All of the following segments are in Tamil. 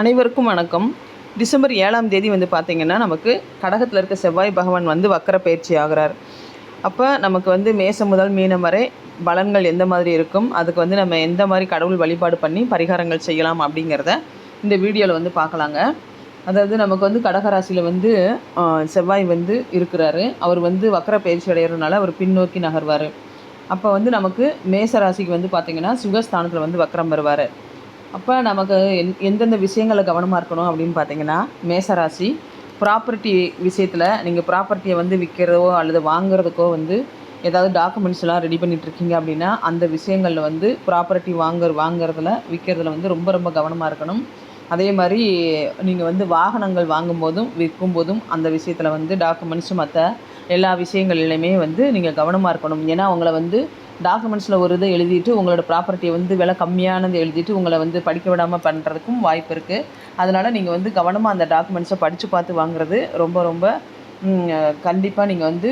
அனைவருக்கும் வணக்கம். டிசம்பர் ஏழாம் தேதி வந்து பார்த்திங்கன்னா நமக்கு கடகத்தில் இருக்க செவ்வாய் பகவான் வந்து வக்கர பயிற்சி ஆகிறார். அப்போ நமக்கு வந்து மேசம் முதல் மீனம் வரை பலன்கள் எந்த மாதிரி இருக்கும் அதுக்கு வந்து நம்ம எந்த மாதிரி கடவுள் வழிபாடு பண்ணி பரிகாரங்கள் செய்யலாம் அப்படிங்கிறத இந்த வீடியோவில் வந்து பார்க்கலாங்க அதாவது நமக்கு வந்து கடகராசியில் வந்து செவ்வாய் வந்து இருக்கிறாரு. அவர் வந்து வக்கர பயிற்சி அடைகிறதுனால அவர் பின்னோக்கி நகர்வார். அப்போ வந்து நமக்கு மேச ராசிக்கு வந்து பார்த்திங்கன்னா சுகஸ்தானத்தில் வந்து வக்கரம் வருவார். அப்போ நமக்கு எந் எந்தெந்த விஷயங்களில் கவனமாக இருக்கணும் அப்படின்னு பார்த்தீங்கன்னா மேசராசி ப்ராப்பர்ட்டி விஷயத்தில் நீங்கள் ப்ராப்பர்ட்டியை வந்து விற்கிறதோ அல்லது வாங்குறதுக்கோ வந்து ஏதாவது டாக்குமெண்ட்ஸ்லாம் ரெடி பண்ணிகிட்ருக்கீங்க அப்படின்னா அந்த விஷயங்களில் வந்து ப்ராப்பர்ட்டி வாங்குற வாங்குறதுல விற்கிறதுல வந்து ரொம்ப ரொம்ப கவனமாக இருக்கணும். அதே மாதிரி நீங்கள் வந்து வாகனங்கள் வாங்கும்போதும் விற்கும் போதும் அந்த விஷயத்தில் வந்து டாக்குமெண்ட்ஸும் மற்ற எல்லா விஷயங்கள்லையுமே வந்து நீங்கள் கவனமாக இருக்கணும். ஏன்னா அவங்கள வந்து டாக்குமெண்ட்ஸில் ஒரு இதை எழுதிட்டு உங்களோட ப்ராப்பர்ட்டியை வந்து விலை கம்மியானது எழுதிட்டு உங்களை வந்து படிக்க விடாமல் பண்ணுறதுக்கும் வாய்ப்பு இருக்குது அதனால் நீங்கள் வந்து கவனமாக அந்த டாக்குமெண்ட்ஸை படித்து பார்த்து வாங்குறது ரொம்ப ரொம்ப கண்டிப்பாக நீங்கள் வந்து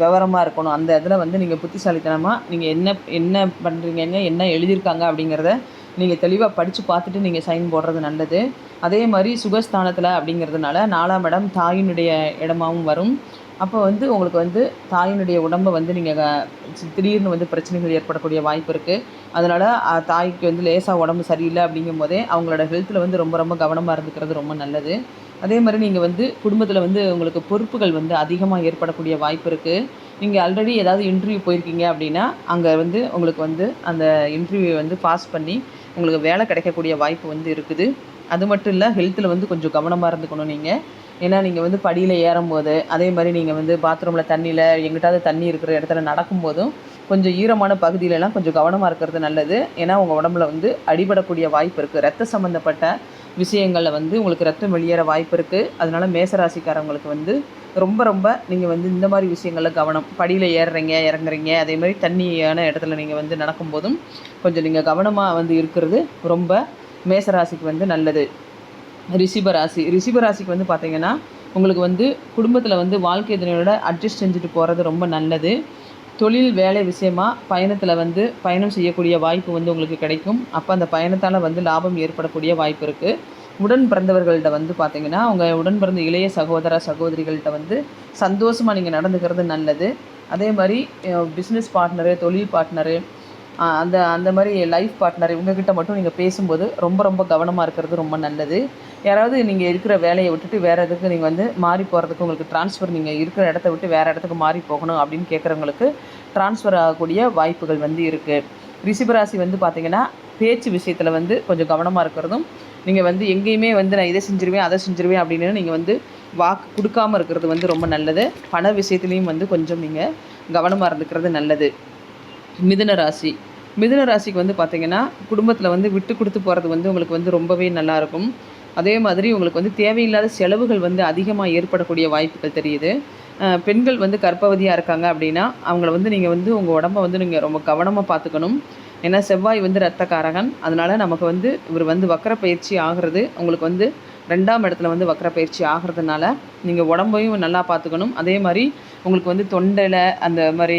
விவரமாக இருக்கணும். அந்த இதில் வந்து நீங்கள் புத்திசாலித்தனமாக நீங்கள் என்ன என்ன பண்ணுறீங்க என்ன எழுதியிருக்காங்க அப்படிங்கிறத நீங்கள் தெளிவாக படித்து பார்த்துட்டு நீங்கள் சைன் போடுறது நல்லது. அதே மாதிரி சுகஸ்தானத்தில் அப்படிங்கிறதுனால நாலாம் இடம் தாயினுடைய இடமாவும் வரும். அப்போ வந்து உங்களுக்கு வந்து தாயினுடைய உடம்பை வந்து நீங்கள் திடீர்னு வந்து பிரச்சனைகள் ஏற்படக்கூடிய வாய்ப்பு இருக்குது அதனால் தாய்க்கு வந்து லேசாக உடம்பு சரியில்லை அப்படிங்கும் போதே அவங்களோட ஹெல்த்தில் வந்து ரொம்ப ரொம்ப கவனமாக இருந்துக்கிறது ரொம்ப நல்லது. அதே மாதிரி நீங்கள் வந்து குடும்பத்தில் வந்து உங்களுக்கு பொறுப்புகள் வந்து அதிகமாக ஏற்படக்கூடிய வாய்ப்பு இருக்குது நீங்கள் ஆல்ரெடி ஏதாவது இன்டர்வியூ போயிருக்கீங்க அப்படின்னா அங்கே வந்து உங்களுக்கு வந்து அந்த இன்டர்வியூ வந்து பாஸ் பண்ணி உங்களுக்கு வேலை கிடைக்கக்கூடிய வாய்ப்பு வந்து இருக்குது. அது மட்டும் இல்லை ஹெல்த்தில் வந்து கொஞ்சம் கவனமாக இருந்துக்கணும் நீங்கள் ஏன்னா நீங்கள் வந்து படியில் ஏறும்போது அதே மாதிரி நீங்கள் வந்து பாத்ரூமில் தண்ணியில் எங்கிட்டாவது தண்ணி இருக்கிற இடத்துல நடக்கும்போதும் கொஞ்சம் ஈரமான பகுதியிலலாம் கொஞ்சம் கவனமாக இருக்கிறது நல்லது. ஏன்னா உங்கள் உடம்புல வந்து அடிபடக்கூடிய வாய்ப்பு இருக்குது ரத்த சம்மந்தப்பட்ட விஷயங்களில் வந்து உங்களுக்கு ரத்தம் வெளியேற வாய்ப்பு இருக்குது அதனால் மேசராசிக்காரவங்களுக்கு வந்து ரொம்ப ரொம்ப நீங்கள் வந்து இந்த மாதிரி விஷயங்களில் கவனம். படியில் ஏறுறீங்க இறங்குறீங்க அதே மாதிரி தண்ணியான இடத்துல நீங்கள் வந்து நடக்கும்போதும் கொஞ்சம் நீங்கள் கவனமாக வந்து இருக்கிறது ரொம்ப மேசராசிக்கு வந்து நல்லது. ரிஷிபராசி ரிஷிபராசிக்கு வந்து பார்த்தீங்கன்னா உங்களுக்கு வந்து குடும்பத்தில் வந்து வாழ்க்கை துணையோட அட்ஜஸ்ட் செஞ்சுட்டு போகிறது ரொம்ப நல்லது. தொழில் வேலை விஷயமாக பயணத்தில் வந்து பயணம் செய்யக்கூடிய வாய்ப்பு வந்து உங்களுக்கு கிடைக்கும். அப்போ அந்த பயணத்தால் வந்து லாபம் ஏற்படக்கூடிய வாய்ப்பு இருக்குது உடன் பிறந்தவர்கள்ட்ட வந்து பார்த்தீங்கன்னா அவங்க உடன் பிறந்த இளைய சகோதர சகோதரிகள்கிட்ட வந்து சந்தோஷமாக நீங்கள் நடந்துக்கிறது நல்லது. அதே மாதிரி பிஸ்னஸ் பார்ட்னரு தொழில் பார்ட்னரு அந்த அந்த மாதிரி லைஃப் பார்ட்னர் இவங்கக்கிட்ட மட்டும் நீங்கள் பேசும்போது ரொம்ப ரொம்ப கவனமாக இருக்கிறது ரொம்ப நல்லது. யாராவது நீங்கள் இருக்கிற வேலையை விட்டுட்டு வேறு எதுக்கு நீங்கள் வந்து மாறி போகிறதுக்கு உங்களுக்கு ட்ரான்ஸ்ஃபர் நீங்கள் இருக்கிற இடத்த விட்டு வேறு இடத்துக்கு மாறி போகணும் அப்படின்னு கேட்குறவங்களுக்கு ட்ரான்ஸ்ஃபர் ஆகக்கூடிய வாய்ப்புகள் வந்து இருக்குது ரிஷிபராசி வந்து பார்த்திங்கன்னா பேச்சு விஷயத்தில் வந்து கொஞ்சம் கவனமாக இருக்கிறதும் நீங்கள் வந்து எங்கேயுமே வந்து நான் இதை செஞ்சிருவேன் அதை செஞ்சிருவேன் அப்படின்னு நீங்கள் வந்து வாக்கு கொடுக்காம இருக்கிறது வந்து ரொம்ப நல்லது. பண விஷயத்துலேயும் வந்து கொஞ்சம் நீங்கள் கவனமாக இருந்துக்கிறது நல்லது. மிதுன ராசி. மிதுன ராசிக்கு வந்து பார்த்திங்கன்னா குடும்பத்தில் வந்து விட்டு கொடுத்து போகிறது வந்து உங்களுக்கு வந்து ரொம்பவே நல்லாயிருக்கும் அதே மாதிரி உங்களுக்கு வந்து தேவையில்லாத செலவுகள் வந்து அதிகமாக ஏற்படக்கூடிய வாய்ப்புகள் தெரியுது. பெண்கள் வந்து கர்ப்பவதியாக இருக்காங்க அப்படின்னா அவங்கள வந்து நீங்கள் வந்து உங்கள் உடம்ப வந்து நீங்கள் ரொம்ப கவனமாக பார்த்துக்கணும் ஏன்னா செவ்வாய் வந்து ரத்தக்காரகன் அதனால் நமக்கு வந்து இவர் வந்து வக்கர பயிற்சி ஆகிறது உங்களுக்கு வந்து ரெண்டாம் இடத்துல வந்து வக்கர பயிற்சி ஆகிறதுனால நீங்கள் உடம்பையும் நல்லா பார்த்துக்கணும் அதே மாதிரி உங்களுக்கு வந்து தொண்டையில் அந்த மாதிரி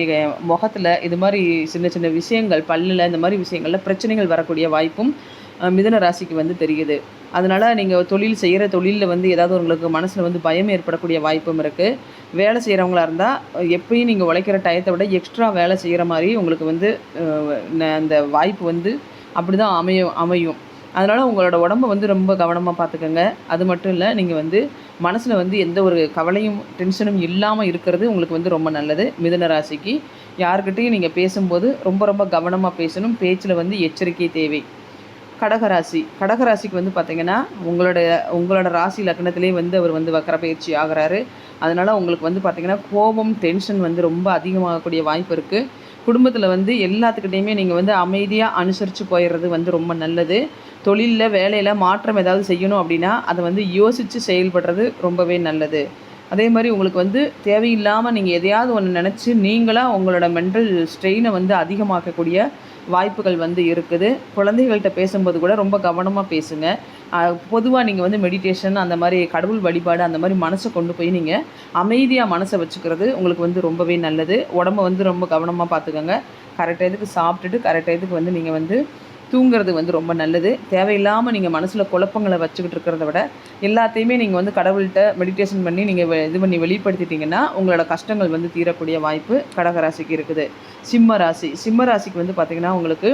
முகத்தில் இது மாதிரி சின்ன சின்ன விஷயங்கள் பல்லில் இந்த மாதிரி விஷயங்களில் பிரச்சனைகள் வரக்கூடிய வாய்ப்பும் மிதன மிதுன ராசிக்கு வந்து தெரியுது. அதனால் நீங்கள் தொழில் செய்கிற தொழிலில் வந்து ஏதாவது உங்களுக்கு மனசில் வந்து பயம் ஏற்படக்கூடிய வாய்ப்பும் இருக்குது வேலை செய்கிறவங்களா இருந்தால் எப்பயும் நீங்கள் உழைக்கிற டயத்தை விட எக்ஸ்ட்ரா வேலை செய்கிற மாதிரி உங்களுக்கு வந்து ந- அந்த வாய்ப்பு வந்து அப்படி தான் அமையும். அமையும் அதனால் உங்களோட உடம்ப வந்து ரொம்ப கவனமாக பார்த்துக்கோங்க அது மட்டும் இல்லை நீங்கள் வந்து மனசில் வந்து எந்த ஒரு கவலையும் டென்ஷனும் இல்லாமல் இருக்கிறது உங்களுக்கு வந்து ரொம்ப நல்லது. மிதுன ராசிக்கு யாருக்கிட்டையும் நீங்கள் பேசும்போது ரொம்ப ரொம்ப கவனமாக பேசணும். பேச்சில் வந்து எச்சரிக்கை தேவை. கடகராசி. கடகராசிக்கு வந்து பார்த்தீங்கன்னா உங்களோட உங்களோட ராசி லக்னத்திலே வந்து அவர் வந்து வக்கர பயிற்சி ஆகிறாரு. அதனால் உங்களுக்கு வந்து பார்த்தீங்கன்னா கோபம் டென்ஷன் வந்து ரொம்ப அதிகமாகக்கூடிய வாய்ப்பு இருக்குது குடும்பத்தில் வந்து எல்லாத்துக்கிட்டையுமே நீங்கள் வந்து அமைதியாக அனுசரித்து போயிடுறது வந்து ரொம்ப நல்லது. தொழிலில் வேலையில் மாற்றம் ஏதாவது செய்யணும் அப்படின்னா அதை வந்து யோசித்து செயல்படுறது ரொம்பவே நல்லது. அதே மாதிரி உங்களுக்கு வந்து தேவையில்லாமல் நீங்கள் எதையாவது ஒன்று நினச்சி நீங்களாக உங்களோட மென்டல் ஸ்ட்ரெயினை வந்து அதிகமாக்கக்கூடிய வாய்ப்புகள் வந்து இருக்குது. குழந்தைகள்கிட்ட பேசும்போது கூட ரொம்ப கவனமாக பேசுங்க. பொதுவாக நீங்கள் வந்து மெடிடேஷன் அந்த மாதிரி கடவுள் வழிபாடு அந்த மாதிரி மனசை கொண்டு போய் நீங்கள் அமைதியாக மனசை வச்சுக்கிறது உங்களுக்கு வந்து ரொம்பவே நல்லது. உடம்ப வந்து ரொம்ப கவனமாக பார்த்துக்கோங்க. கரெக்ட் இதுக்கு சாப்பிட்டுட்டு கரெக்ட் இதுக்கு வந்து நீங்கள் வந்து தூங்குறது வந்து ரொம்ப நல்லது. தேவையில்லாமல் நீங்கள் மனசில் குழப்பங்களை வச்சுக்கிட்டு இருக்கிறத விட எல்லாத்தையுமே நீங்கள் வந்து கடவுள்கிட்ட மெடிடேஷன் பண்ணி நீங்கள் இது பண்ணி வெளிப்படுத்திட்டீங்கன்னா உங்களோட கஷ்டங்கள் வந்து தீரக்கூடிய வாய்ப்பு கடகராசிக்கு இருக்குது. சிம்ம ராசி. சிம்ம ராசிக்கு வந்து பார்த்திங்கன்னா உங்களுக்கு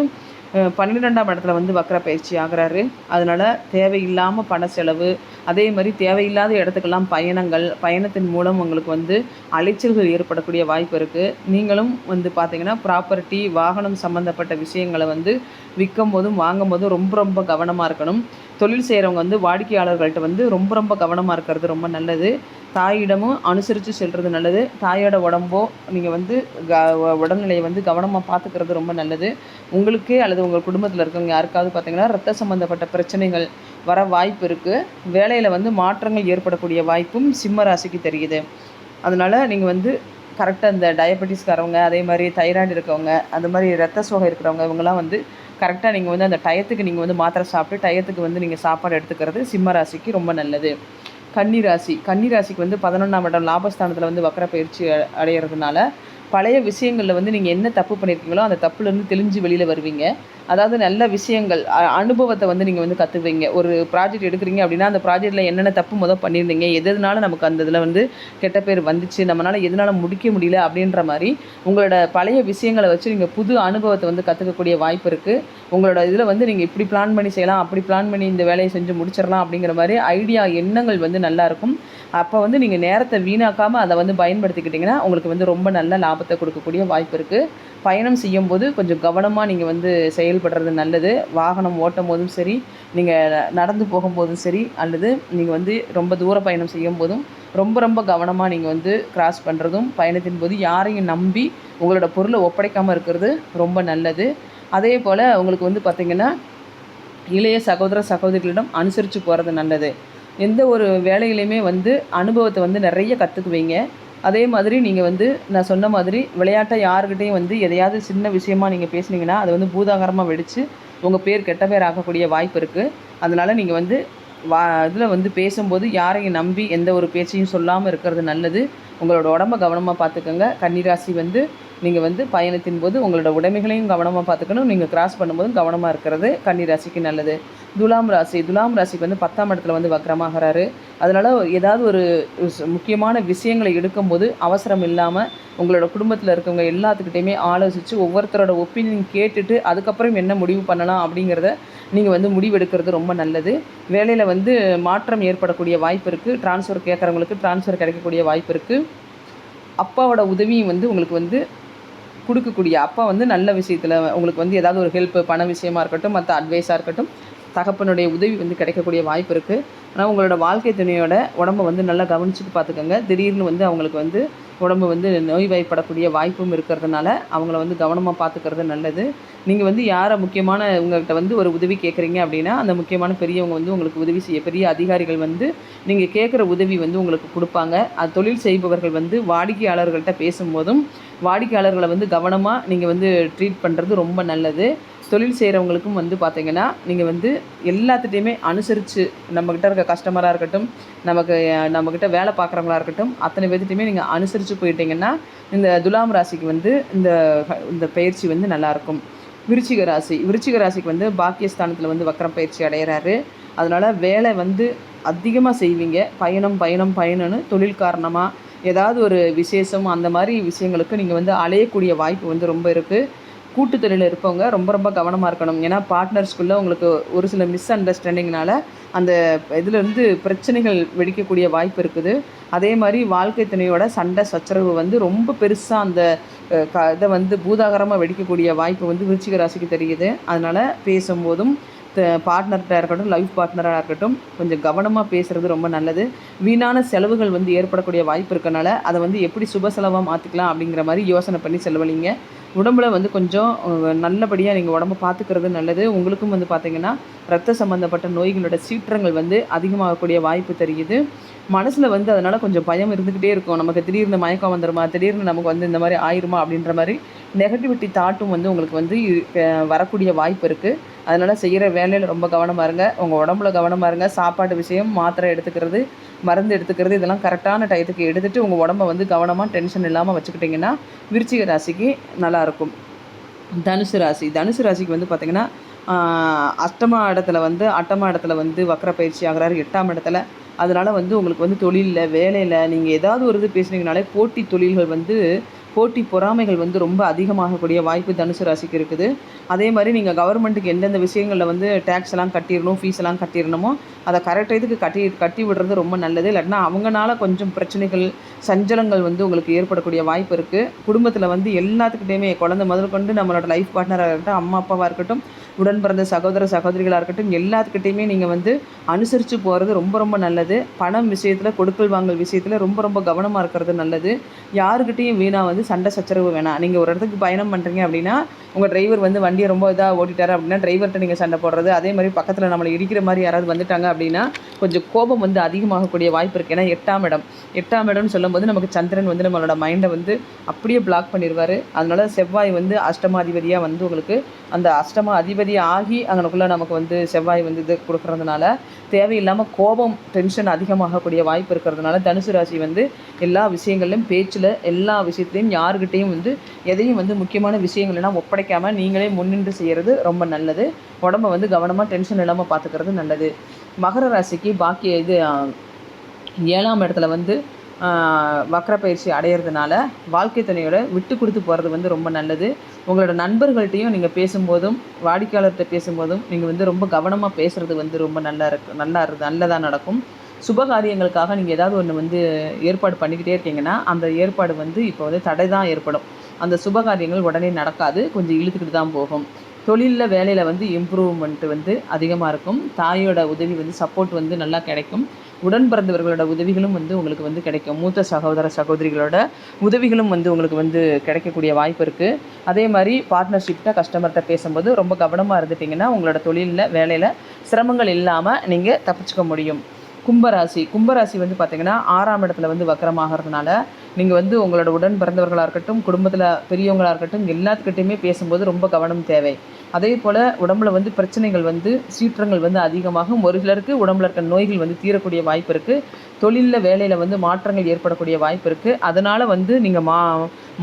பன்னிரெண்டாம் இடத்துல வந்து வக்கர பயிற்சி ஆகுறாரு. அதனால் தேவையில்லாமல் பண செலவு அதே மாதிரி தேவையில்லாத இடத்துக்கெல்லாம் பயணங்கள் பயணத்தின் மூலம் உங்களுக்கு வந்து அலைச்சல்கள் ஏற்படக்கூடிய வாய்ப்பு இருக்குது நீங்களும் வந்து பார்த்தீங்கன்னா ப்ராப்பர்ட்டி வாகனம் சம்மந்தப்பட்ட விஷயங்களை வந்து விற்கும் போதும் வாங்கும் போதும் ரொம்ப ரொம்ப கவனமாக இருக்கணும். தொழில் செய்கிறவங்க வந்து வாடிக்கையாளர்கள்ட்ட வந்து ரொம்ப ரொம்ப கவனமாக இருக்கிறது ரொம்ப நல்லது. தாயிடமும் அனுசரித்து செல்வது நல்லது. தாயோட உடம்போ நீங்கள் வந்து க உடல்நிலையை வந்து கவனமாக பார்த்துக்கிறது ரொம்ப நல்லது. உங்களுக்கே அல்லது உங்கள் குடும்பத்தில் இருக்கவங்க யாருக்காவது பார்த்தீங்கன்னா ரத்த சம்மந்தப்பட்ட பிரச்சனைகள் வர வாய்ப்பு இருக்குது வேலையில் வந்து மாற்றங்கள் ஏற்படக்கூடிய வாய்ப்பும் சிம்ம ராசிக்கு தெரியுது. அதனால் நீங்கள் வந்து கரெக்டாக இந்த டயபெட்டிஸ்காரவங்க அதே மாதிரி தைராய்டு இருக்கவங்க அந்த மாதிரி ரத்த சோகை இருக்கிறவங்க இவங்கெல்லாம் வந்து கரெக்டாக நீங்கள் வந்து அந்த டயத்துக்கு நீங்கள் வந்து மாத்திரை சாப்பிட்டு டயத்துக்கு வந்து நீங்கள் சாப்பாடு எடுத்துக்கிறது சிம்ம ராசிக்கு ரொம்ப நல்லது. கன்னி ராசி கன்னி ராசிக்கு வந்து பதினொன்றாம் இடம் லாபஸ்தானத்தில் வந்து வக்கர பயிற்சி அடையிறதுனால பழைய விஷயங்களில் வந்து நீங்கள் என்ன தப்பு பண்ணியிருக்கீங்களோ அந்த தப்புலேருந்து தெளிஞ்சு வெளியில் வருவீங்க. அதாவது நல்ல விஷயங்கள் அனுபவத்தை வந்து நீங்கள் வந்து கற்றுக்குவீங்க ஒரு ப்ராஜெக்ட் எடுக்கிறீங்க அப்படின்னா அந்த ப்ராஜெக்ட்டில் என்னென்ன தப்பு முதல் பண்ணியிருந்தீங்க எதுனால எதனால நமக்கு அந்த இதில் வந்து கெட்ட பேர் வந்துச்சு நம்மளால் எதனால் முடிக்க முடியல அப்படின்ற மாதிரி உங்களோட பழைய விஷயங்களை வச்சு நீங்கள் புது அனுபவத்தை வந்து கற்றுக்கக்கூடிய வாய்ப்பு இருக்குது உங்களோட இதில் வந்து நீங்கள் இப்படி பிளான் பண்ணி செய்யலாம் அப்படி பிளான் பண்ணி இந்த வேலையை செஞ்சு முடிச்சிடலாம் அப்படிங்கிற மாதிரி ஐடியா எண்ணங்கள் வந்து நல்லாயிருக்கும் அப்போ வந்து நீங்கள் நேரத்தை வீணாக்காமல் அதை வந்து பயன்படுத்திக்கிட்டிங்கன்னா உங்களுக்கு வந்து ரொம்ப நல்ல லாபம் லாபத்தை கொடுக்கக்கூடிய வாய்ப்பு இருக்குது பயணம் செய்யும்போது கொஞ்சம் கவனமாக நீங்கள் வந்து செயல்படுறது நல்லது. வாகனம் ஓட்டும் போதும் சரி நீங்கள் நடந்து போகும்போதும் சரி அல்லது நீங்கள் வந்து ரொம்ப தூர பயணம் செய்யும் போதும் ரொம்ப ரொம்ப கவனமாக நீங்கள் வந்து கிராஸ் பண்ணுறதும் பயணத்தின் போது யாரையும் நம்பி உங்களோட பொருளை ஒப்படைக்காமல் இருக்கிறது ரொம்ப நல்லது. அதே போல் உங்களுக்கு வந்து பார்த்திங்கன்னா இளைய சகோதர சகோதரிகளிடம் அனுசரித்து போகிறது நல்லது. எந்த ஒரு வேலையிலையுமே வந்து அனுபவத்தை வந்து நிறைய கற்றுக்குவீங்க அதே மாதிரி நீங்கள் வந்து நான் சொன்ன மாதிரி விளையாட்டை யாருக்கிட்டையும் வந்து எதையாவது சின்ன விஷயமா நீங்கள் பேசுனீங்கன்னா அது வந்து பூதாகரமாக வெடித்து உங்கள் பேர் கெட்ட பேர் ஆகக்கூடிய வாய்ப்பு இருக்குது அதனால் நீங்கள் வந்து வா இதில் வந்து பேசும்போது யாரையும் நம்பி எந்த ஒரு பேச்சையும் சொல்லாமல் இருக்கிறது நல்லது. உங்களோட உடம்ப கவனமாக பார்த்துக்கோங்க கன்னிராசி வந்து நீங்கள் வந்து பயணத்தின் போது உங்களோட உடைமைகளையும் கவனமாக பார்த்துக்கணும் நீங்கள் கிராஸ் பண்ணும்போதும் கவனமாக இருக்கிறது கன்னிராசிக்கு நல்லது. துலாம் ராசி. துலாம் ராசிக்கு வந்து பத்தாம் இடத்துல வந்து வக்ரமாகறாரு. அதனால் ஏதாவது ஒரு முக்கியமான விஷயங்களை எடுக்கும்போது அவசரம் இல்லாமல் உங்களோட குடும்பத்தில் இருக்கவங்க எல்லாத்துக்கிட்டையுமே ஆலோசித்து ஒவ்வொருத்தரோட ஒப்பீனியன் கேட்டுட்டு அதுக்கப்புறம் என்ன முடிவு பண்ணலாம் அப்படிங்கிறத நீங்கள் வந்து முடிவெடுக்கிறது ரொம்ப நல்லது. வேலையில் வந்து மாற்றம் ஏற்படக்கூடிய வாய்ப்பு இருக்குது ட்ரான்ஸ்ஃபர் கேட்குறவங்களுக்கு ட்ரான்ஸ்ஃபர் கிடைக்கக்கூடிய வாய்ப்பு இருக்குது அப்பாவோட உதவியும் வந்து உங்களுக்கு வந்து கொடுக்கக்கூடிய அப்பா வந்து நல்ல விஷயத்தில் உங்களுக்கு வந்து ஏதாவது ஒரு ஹெல்ப் பண விஷயமா இருக்கட்டும் மற்ற அட்வைஸாக இருக்கட்டும் தகப்பனுடைய உதவி வந்து கிடைக்கக்கூடிய வாய்ப்பு இருக்குது ஆனால் உங்களோட வாழ்க்கை துணையோட உடம்ப வந்து நல்லா கவனிச்சுட்டு பார்த்துக்கோங்க திடீர்னு வந்து அவங்களுக்கு வந்து உடம்பு வந்து நோய்வாய்ப்படக்கூடிய வாய்ப்பும் இருக்கிறதுனால அவங்கள வந்து கவனமாக பார்த்துக்கிறது நல்லது. நீங்கள் வந்து யாரை முக்கியமான உங்கள்கிட்ட வந்து ஒரு உதவி கேட்குறீங்க அப்படின்னா அந்த முக்கியமான பெரியவங்க வந்து உங்களுக்கு உதவி செய்ய பெரிய அதிகாரிகள் வந்து நீங்கள் கேட்குற உதவி வந்து உங்களுக்கு கொடுப்பாங்க. அது தொழில் செய்பவர்கள் வந்து வாடிக்கையாளர்கள்ட்ட பேசும்போதும் வாடிக்கையாளர்களை வந்து கவனமாக நீங்கள் வந்து ட்ரீட் பண்ணுறது ரொம்ப நல்லது. தொழில் செய்கிறவங்களுக்கும் வந்து பார்த்தீங்கன்னா நீங்கள் வந்து எல்லாத்துட்டையுமே அனுசரித்து நம்மக்கிட்ட இருக்க கஸ்டமராக இருக்கட்டும் நமக்கு நம்மக்கிட்ட வேலை பார்க்குறவங்களா இருக்கட்டும் அத்தனை பேர்த்திட்டையுமே நீங்கள் அனுசரித்து போயிட்டீங்கன்னா இந்த துலாம் ராசிக்கு வந்து இந்த இந்த பயிற்சி வந்து நல்லாயிருக்கும் விருச்சிக ராசி விருச்சிக ராசிக்கு வந்து பாக்கியஸ்தானத்தில் வந்து வக்கரம் பயிற்சி அடையிறாரு. அதனால் வேலை வந்து அதிகமாக செய்வீங்க. பயணம் பயணம் பயணம்னு தொழில் காரணமாக ஏதாவது ஒரு விசேஷம் அந்த மாதிரி விஷயங்களுக்கு நீங்கள் வந்து அலையக்கூடிய வாய்ப்பு வந்து ரொம்ப இருக்குது கூட்டுத்தொழில் இருப்பவங்க ரொம்ப ரொம்ப கவனமாக இருக்கணும். ஏன்னா பார்ட்னர்ஸ்குள்ளே உங்களுக்கு ஒரு சில மிஸ் அண்டர்ஸ்டாண்டிங்னால அந்த இதுலேருந்து பிரச்சனைகள் வெடிக்கக்கூடிய வாய்ப்பு இருக்குது. அதே மாதிரி வாழ்க்கை துணையோட சண்டை சச்சரவு வந்து ரொம்ப பெருசாக அந்த க இதை வந்து பூதாகரமாக வெடிக்கக்கூடிய வாய்ப்பு வந்து விருச்சிக ராசிக்கு தெரியுது. அதனால் பேசும்போதும் பார்ட்னர்கிட்ட இருக்கட்டும் லைஃப் பார்ட்னராக இருக்கட்டும் கொஞ்சம் கவனமாக பேசுகிறது ரொம்ப நல்லது. வீணான செலவுகள் வந்து ஏற்படக்கூடிய வாய்ப்பு இருக்கனால அதை வந்து எப்படி சுப செலவாக மாற்றிக்கலாம் அப்படிங்கிற மாதிரி யோசனை பண்ணி செலவழிங்க. உடம்புல வந்து கொஞ்சம் நல்லபடியாக நீங்கள் உடம்ப பார்த்துக்கிறது நல்லது. உங்களுக்கும் வந்து பார்த்திங்கன்னா ரத்த சம்மந்தப்பட்ட நோய்களோட சீற்றங்கள் வந்து அதிகமாகக்கூடிய வாய்ப்பு தெரியுது. மனசில் வந்து அதனால் கொஞ்சம் பயம் இருந்துக்கிட்டே இருக்கும். நமக்கு திடீர்னு மயக்கம் வந்துருமா? திடீர்னு நமக்கு வந்து இந்த மாதிரி ஆயிருமா? அப்படின்ற மாதிரி நெகட்டிவிட்டி தாட்டும் வந்து உங்களுக்கு வந்து வரக்கூடிய வாய்ப்பு இருக்குது அதனால் செய்கிற வேலையில் ரொம்ப கவனமாக இருங்க. உங்கள் உடம்புல கவனமாக இருங்க. சாப்பாட்டு விஷயம் மாத்திரை எடுத்துக்கிறது மருந்து எடுத்துக்கிறது இதெல்லாம் கரெக்டான டயத்துக்கு எடுத்துகிட்டு உங்கள் உடம்ப வந்து கவனமாக டென்ஷன் இல்லாமல் வச்சுக்கிட்டிங்கன்னா விருச்சிக ராசிக்கு நல்லாயிருக்கும் தனுசு ராசி. தனுசு ராசிக்கு வந்து பார்த்திங்கன்னா அஷ்டமா இடத்துல வந்து அட்டமா இடத்துல வந்து வக்கர பயிற்சி ஆகிறாரு. எட்டாம் இடத்துல. அதனால் வந்து உங்களுக்கு வந்து தொழிலில் வேலையில் நீங்கள் ஏதாவது ஒரு இது பேசுனீங்கனாலே போட்டி தொழில்கள் வந்து போட்டி பொறாமைகள் வந்து ரொம்ப அதிகமாகக்கூடிய வாய்ப்பு தனுசு ராசிக்கு இருக்குது. அதே மாதிரி நீங்கள் கவர்மெண்ட்டுக்கு எந்தெந்த விஷயங்களில் வந்து டேக்ஸ் எல்லாம் கட்டிடணும் ஃபீஸ் எல்லாம் கட்டிடணுமோ அதை கரெக்ட் இதுக்கு கட்டி கட்டி விடுறது ரொம்ப நல்லது. இல்லாட்டினா அவங்கனால கொஞ்சம் பிரச்சனைகள் சஞ்சலங்கள் வந்து உங்களுக்கு ஏற்படக்கூடிய வாய்ப்பு இருக்குது குடும்பத்தில் வந்து எல்லாத்துக்கிட்டையுமே குழந்தை முதல் கொண்டு நம்மளோட லைஃப் பார்ட்னராக இருக்கட்டும் அம்மா அப்பாவாக இருக்கட்டும் உடன் பிறந்த சகோதர சகோதரிகளாக இருக்கட்டும் எல்லாத்துக்கிட்டையுமே நீங்கள் வந்து அனுசரித்து போகிறது ரொம்ப ரொம்ப நல்லது. பணம் விஷயத்தில் கொடுக்கல் வாங்கல் விஷயத்தில் ரொம்ப ரொம்ப கவனமாக இருக்கிறது நல்லது. யாருக்கிட்டேயும் வீணாக வந்து சண்டை சச்சரவு வேணாம். நீங்கள் ஒரு இடத்துக்கு பயணம் பண்ணுறீங்க அப்படின்னா உங்கள் டிரைவர் வந்து வண்டியை ரொம்ப இதாக ஓட்டிட்டார் அப்படின்னா டிரைவர்கிட்ட நீங்கள் சண்டை போடுறது அதே மாதிரி பக்கத்தில் நம்மளை இடிக்கிற மாதிரி யாராவது வந்துட்டாங்க அப்படின்னா கொஞ்சம் கோபம் வந்து அதிகமாகக்கூடிய வாய்ப்பு இருக்குது ஏன்னா எட்டாம் இடம். எட்டாம் இடம்னு சொல்லும்போது நமக்கு சந்திரன் வந்து நம்மளோட மைண்டை வந்து அப்படியே பிளாக் பண்ணிடுவார் அதனால செவ்வாய் வந்து அஷ்டமாதிபதியாக வந்து உங்களுக்கு அந்த அஷ்டம அதிபதி ஆகி அங்கனக்குள்ளே நமக்கு வந்து செவ்வாய் வந்து இது கொடுக்கறதுனால தேவையில்லாமல் கோபம் டென்ஷன் அதிகமாகக்கூடிய வாய்ப்பு இருக்கிறதுனால தனுசு ராசி வந்து எல்லா விஷயங்கள்லையும் பேச்சில் எல்லா விஷயத்துலையும் யாருக்கிட்டேயும் வந்து எதையும் வந்து முக்கியமான விஷயங்கள்லாம் ஒப்படைக்காமல் நீங்களே முன்னின்று செய்கிறது ரொம்ப நல்லது. உடம்ப வந்து கவனமாக டென்ஷன் இல்லாமல் பார்த்துக்கிறது நல்லது. மகர ராசிக்கு பாக்கிய இது ஏழாம் இடத்துல வந்து வக்கர பயிற்சி அடையிறதுனால வாழ்க்கை துணையோட விட்டு கொடுத்து போகிறது வந்து ரொம்ப நல்லது. உங்களோட நண்பர்கள்ட்டையும் நீங்கள் பேசும்போதும் வாடிக்கையாளர்கிட்ட பேசும்போதும் நீங்கள் வந்து ரொம்ப கவனமாக பேசுகிறது வந்து ரொம்ப நல்லா இருக்கு நல்லா நல்லதாக நடக்கும். சுபகாரியங்களுக்காக நீங்கள் ஏதாவது ஒன்று வந்து ஏற்பாடு பண்ணிக்கிட்டே இருக்கீங்கன்னா அந்த ஏற்பாடு வந்து இப்போ வந்து தடை தான் ஏற்படும். அந்த சுப காரியங்கள் உடனே நடக்காது கொஞ்சம் இழுத்துக்கிட்டு தான் போகும். தொழிலில் வேலையில் வந்து இம்ப்ரூவ்மெண்ட் வந்து அதிகமாக இருக்கும். தாயோட உதவி வந்து சப்போர்ட் வந்து நல்லா கிடைக்கும். உடன் பிறந்தவர்களோட உதவிகளும் வந்து உங்களுக்கு வந்து கிடைக்கும். மூத்த சகோதர சகோதரிகளோட உதவிகளும் வந்து உங்களுக்கு வந்து கிடைக்கக்கூடிய வாய்ப்பு இருக்குது அதே மாதிரி பார்ட்னர்ஷிப்ட்ட கஸ்டமர்கிட்ட பேசும்போது ரொம்ப கவனமாக இருந்துட்டிங்கன்னா உங்களோட தொழிலில் வேலையில் சிரமங்கள் இல்லாமல் நீங்கள் தப்பிச்சுக்க முடியும். கும்பராசி. கும்பராசி வந்து பார்த்திங்கன்னா ஆறாம் இடத்துல வந்து வக்கரமாகிறதுனால நீங்கள் வந்து உங்களோட உடன் பிறந்தவர்களாக இருக்கட்டும் குடும்பத்தில் பெரியவங்களாக இருக்கட்டும் எல்லாத்துக்கிட்டையுமே பேசும்போது ரொம்ப கவனம் தேவை. அதே போல் உடம்புல வந்து பிரச்சனைகள் வந்து சீற்றங்கள் வந்து அதிகமாகும். ஒரு சிலருக்கு உடம்புல இருக்க நோய்கள் வந்து தீரக்கூடிய வாய்ப்பு இருக்குது தொழிலில் வேலையில் வந்து மாற்றங்கள் ஏற்படக்கூடிய வாய்ப்பு இருக்குது அதனால் வந்து நீங்கள் மா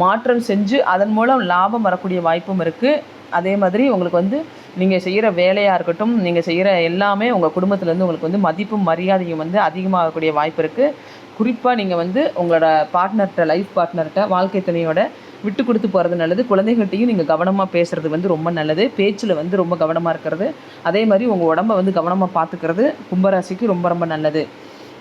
மாற்றம் செஞ்சு அதன் மூலம் லாபம் வரக்கூடிய வாய்ப்பும் இருக்குது அதே மாதிரி உங்களுக்கு வந்து நீங்கள் செய்கிற வேலையாக இருக்கட்டும் நீங்கள் செய்கிற எல்லாமே உங்கள் குடும்பத்துலேருந்து உங்களுக்கு வந்து மதிப்பும் மரியாதையும் வந்து அதிகமாகக்கூடிய வாய்ப்பு இருக்குது குறிப்பாக நீங்கள் வந்து உங்களோட பார்ட்னர்கிட்ட லைஃப் பார்ட்னர்கிட்ட வாழ்க்கை துணையோட விட்டு கொடுத்து போகிறது நல்லது. குழந்தைகள்கிட்டையும் நீங்கள் கவனமாக பேசுகிறது வந்து ரொம்ப நல்லது. பேச்சில் வந்து ரொம்ப கவனமாக இருக்கிறது. அதே மாதிரி உங்கள் உடம்ப வந்து கவனமாக பார்த்துக்கிறது கும்பராசிக்கு ரொம்ப ரொம்ப நல்லது.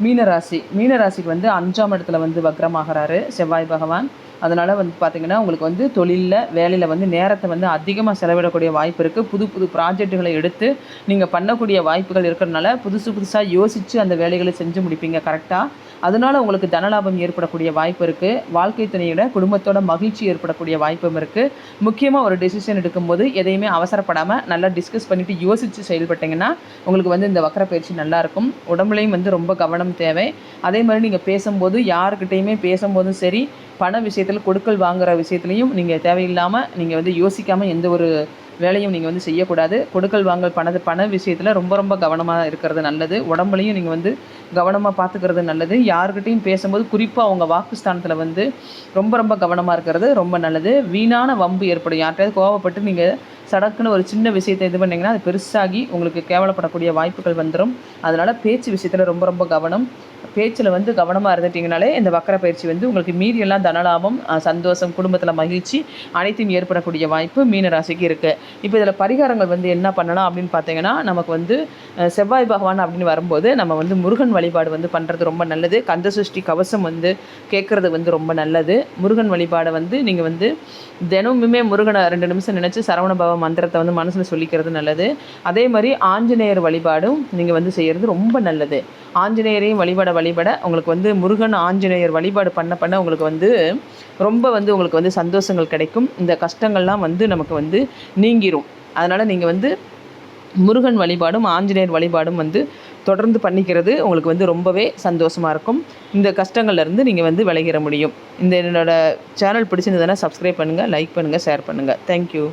மீனராசி. மீனராசிக்கு வந்து அஞ்சாம் இடத்துல வந்து வக்ரமாகிறாரு செவ்வாய் பகவான். அதனால் வந்து பார்த்திங்கன்னா உங்களுக்கு வந்து தொழிலில் வேலையில் வந்து நேரத்தை வந்து அதிகமாக செலவிடக்கூடிய வாய்ப்பு இருக்குது புது புது ப்ராஜெக்ட்டுகளை எடுத்து நீங்கள் பண்ணக்கூடிய வாய்ப்புகள் இருக்கிறதுனால புதுசு புதுசாக யோசித்து அந்த வேலைகளை செஞ்சு முடிப்பீங்க. கரெக்டாக அதனால உங்களுக்கு தனலாபம் ஏற்படக்கூடிய வாய்ப்பு இருக்குது வாழ்க்கை துணையோட குடும்பத்தோட மகிழ்ச்சி ஏற்படக்கூடிய வாய்ப்பும் இருக்குது முக்கியமாக ஒரு டெசிஷன் எடுக்கும்போது எதையுமே அவசரப்படாமல் நல்லா டிஸ்கஸ் பண்ணிவிட்டு யோசித்து செயல்பட்டீங்கன்னா உங்களுக்கு வந்து இந்த வக்கர பயிற்சி நல்லாயிருக்கும் உடம்புலையும் வந்து ரொம்ப கவனம் தேவை. அதே மாதிரி நீங்கள் பேசும்போது யாருக்கிட்டேயுமே பேசும்போதும் சரி பண விஷயத்தில் கொடுக்கல் வாங்குகிற விஷயத்துலையும் நீங்கள் தேவையில்லாமல் நீங்கள் வந்து யோசிக்காமல் எந்த ஒரு வேலையும் நீங்கள் வந்து செய்யக்கூடாது. கொடுக்கல் வாங்கல் பணது பண விஷயத்தில் ரொம்ப ரொம்ப கவனமாக இருக்கிறது நல்லது. உடம்புலையும் நீங்கள் வந்து கவனமாக பார்த்துக்கிறது நல்லது. யாருக்கிட்டையும் பேசும்போது குறிப்பாக அவங்க வாக்குஸ்தானத்தில் வந்து ரொம்ப ரொம்ப கவனமாக இருக்கிறது ரொம்ப நல்லது. வீணான வம்பு ஏற்படும். யார்கிட்டயாவது கோவப்பட்டு நீங்கள் சடக்குன்னு ஒரு சின்ன விஷயத்தை இது பண்ணிங்கன்னா அது பெருசாகி உங்களுக்கு கேவலப்படக்கூடிய வாய்ப்புகள் வந்துடும் அதனால் பேச்சு விஷயத்தில் ரொம்ப ரொம்ப கவனம். பேச்சில் வந்து கவனமாக இருந்துட்டிங்கனாலே இந்த வக்கர பயிற்சி வந்து உங்களுக்கு மீதியெல்லாம் தனலாபம் சந்தோஷம் குடும்பத்தில் மகிழ்ச்சி அனைத்தும் ஏற்படக்கூடிய வாய்ப்பு மீன ராசிக்கு இருக்குது இப்போ இதில் பரிகாரங்கள் வந்து என்ன பண்ணலாம் அப்படின்னு பார்த்தீங்கன்னா நமக்கு வந்து செவ்வாய் பகவான் அப்படின்னு வரும்போது நம்ம வந்து முருகன் வழிபாடு வந்து பண்ணுறது ரொம்ப நல்லது. கந்த சஷ்டி கவசம் வந்து கேட்குறது வந்து ரொம்ப நல்லது. முருகன் வழிபாடை வந்து நீங்கள் வந்து தினமுமே முருகனை ரெண்டு நிமிஷம் நினச்சி சரவணபவ மந்திரத்தை வந்து மனசில் சொல்லிக்கிறது நல்லது. அதே மாதிரி ஆஞ்சநேயர் வழிபாடும் நீங்கள் வந்து செய்கிறது ரொம்ப நல்லது. ஆஞ்சநேயரையும் வழிபட வழிபட உங்களுக்கு வந்து முருகன் ஆஞ்சநேயர் வழிபாடு பண்ண பண்ண உங்களுக்கு வந்து ரொம்ப வந்து உங்களுக்கு வந்து சந்தோஷங்கள் கிடைக்கும். இந்த கஷ்டங்கள்லாம் வந்து நமக்கு வந்து நீங்கிரும். அதனால் நீங்கள் வந்து முருகன் வழிபாடும் ஆஞ்சநேயர் வழிபாடும் வந்து தொடர்ந்து பண்ணிக்கிறது உங்களுக்கு வந்து ரொம்பவே சந்தோஷமாக இருக்கும். இந்த கஷ்டங்கள்லேருந்து நீங்கள் வந்து விலகிற முடியும். இந்த என்னோடய சேனல் பிடிச்சிருந்ததுன்னா சப்ஸ்கிரைப் பண்ணுங்கள் லைக் பண்ணுங்கள் ஷேர் பண்ணுங்கள் தேங்க்யூ